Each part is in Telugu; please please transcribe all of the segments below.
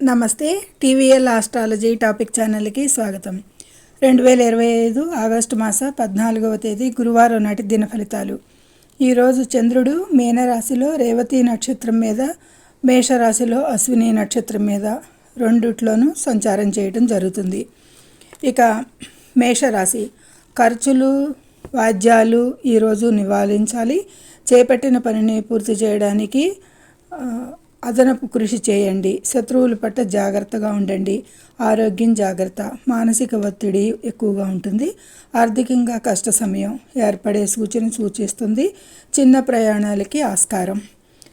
నమస్తే టీవీఎల్ ఆస్ట్రాలజీ టాపిక్ ఛానల్కి స్వాగతం. రెండు వేల ఇరవై ఐదు ఆగస్టు మాస పద్నాలుగవ తేదీ గురువారం నాటి దిన ఫలితాలు. ఈరోజు చంద్రుడు మీనరాశిలో రేవతి నక్షత్రం మీద మేషరాశిలో అశ్విని నక్షత్రం మీద రెండిట్లోనూ సంచారం చేయడం జరుగుతుంది. ఇక మేషరాశి ఖర్చులు వాద్యాలు ఈరోజు నివారించాలి. చేపట్టిన పనిని పూర్తి చేయడానికి అదనపు కృషి చేయండి. శత్రువుల పట్ల జాగ్రత్తగా ఉండండి. ఆరోగ్యం జాగ్రత్త. మానసిక ఒత్తిడి ఎక్కువగా ఉంటుంది. ఆర్థికంగా కష్ట సమయం ఏర్పడే సూచన సూచిస్తుంది. చిన్న ప్రయాణాలకి ఆస్కారం.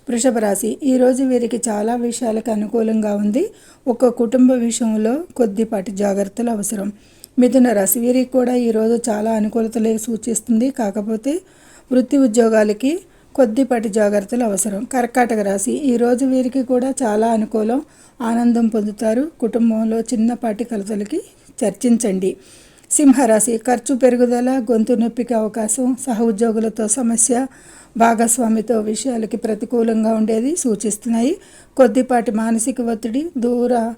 వృషభ రాశి. ఈరోజు వీరికి చాలా విషయాలకు అనుకూలంగా ఉంది. ఒక కుటుంబ విషయంలో కొద్దిపాటి జాగ్రత్తలు అవసరం. మిథున రాశి. వీరికి కూడా ఈరోజు చాలా అనుకూలతలే సూచిస్తుంది. కాకపోతే వృత్తి ఉద్యోగాలకి కొద్దిపాటి జాగ్రత్తలు అవసరం. కర్కాటక రాశి ఈరోజు వీరికి కూడా చాలా అనుకూలం ఆనందం పొందుతారు. కుటుంబంలో చిన్నపాటి కలతలకి చర్చించండి. సింహరాశి ఖర్చు పెరుగుదల గొంతు నొప్పికి అవకాశం సహ ఉద్యోగులతో సమస్య భాగస్వామితో విషయాలకి ప్రతికూలంగా ఉండేది సూచిస్తున్నాయి. కొద్దిపాటి మానసిక ఒత్తిడి దూర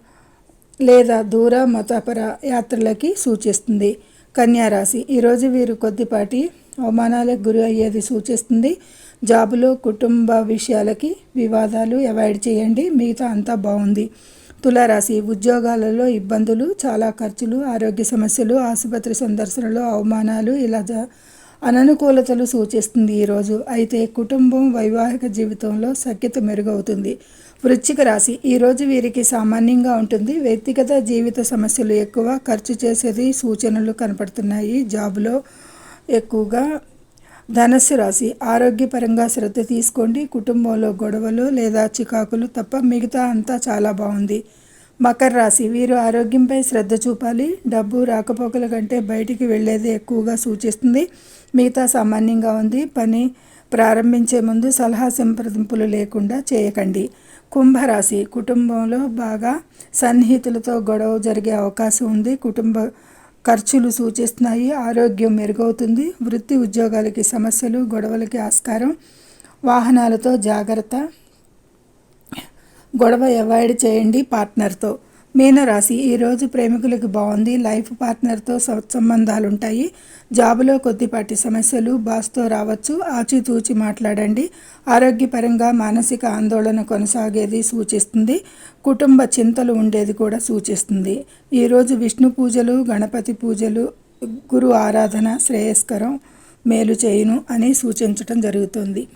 లేదా దూర మతపర యాత్రలకి సూచిస్తుంది. కన్యారాశి ఈరోజు వీరు కొద్దిపాటి అవమానాలకు గురి అయ్యేది సూచిస్తుంది. జాబులో కుటుంబ విషయాలకి వివాదాలు అవాయిడ్ చేయండి. మిగతా అంతా బాగుంది. తులారాశి ఉద్యోగాలలో ఇబ్బందులు చాలా ఖర్చులు ఆరోగ్య సమస్యలు ఆసుపత్రి సందర్శనలు అవమానాలు ఇలా జా అననుకూలతలు సూచిస్తుంది ఈరోజు అయితే కుటుంబం వైవాహిక జీవితంలో సఖ్యత మెరుగవుతుంది. వృశ్చిక రాశి ఈరోజు వీరికి సామాన్యంగా ఉంటుంది. వ్యక్తిగత జీవిత సమస్యలు ఎక్కువ ఖర్చు చేసేది సూచనలు కనపడుతున్నాయి. జాబులో ఎక్కువగా ధనస్సు రాశి. ఆరోగ్యపరంగా శ్రద్ధ తీసుకోండి. కుటుంబంలో గొడవలు లేదా చికాకులు తప్ప మిగతా అంతా చాలా బాగుంది. మకర రాశి. వీరు ఆరోగ్యంపై శ్రద్ధ చూపాలి. డబ్బు రాకపోకల కంటే బయటికి వెళ్ళేది ఎక్కువగా సూచిస్తుంది. మిగతా సామాన్యంగా ఉంది. పని ప్రారంభించే ముందు సలహా సంప్రదింపులు లేకుండా చేయకండి. కుంభరాశి. కుటుంబంలో బాగా సన్నిహితులతో గొడవ జరిగే అవకాశం ఉంది. కుటుంబ ఖర్చులు సూచిస్తున్నాయి. ఆరోగ్యం మెరుగవుతుంది. వృత్తి ఉద్యోగాలకి సమస్యలు గొడవలకి ఆస్కారం వాహనాలతో జాగ్రత్త. గొడవ అవాయిడ్ చేయండి పార్ట్నర్తో. మీనరాశి ఈరోజు ప్రేమికులకు బాగుంది. లైఫ్ పార్ట్నర్తో సత్సంబంధాలు ఉంటాయి జాబులో కొద్దిపాటి సమస్యలు బాస్తో రావచ్చు. ఆచితూచి మాట్లాడండి. ఆరోగ్యపరంగా మానసిక ఆందోళన కొనసాగేది సూచిస్తుంది. కుటుంబ చింతలు ఉండేది కూడా సూచిస్తుంది. ఈరోజు విష్ణు పూజలు గణపతి పూజలు గురు ఆరాధన శ్రేయస్కరం మేలు చేయును అని సూచించటం జరుగుతుంది.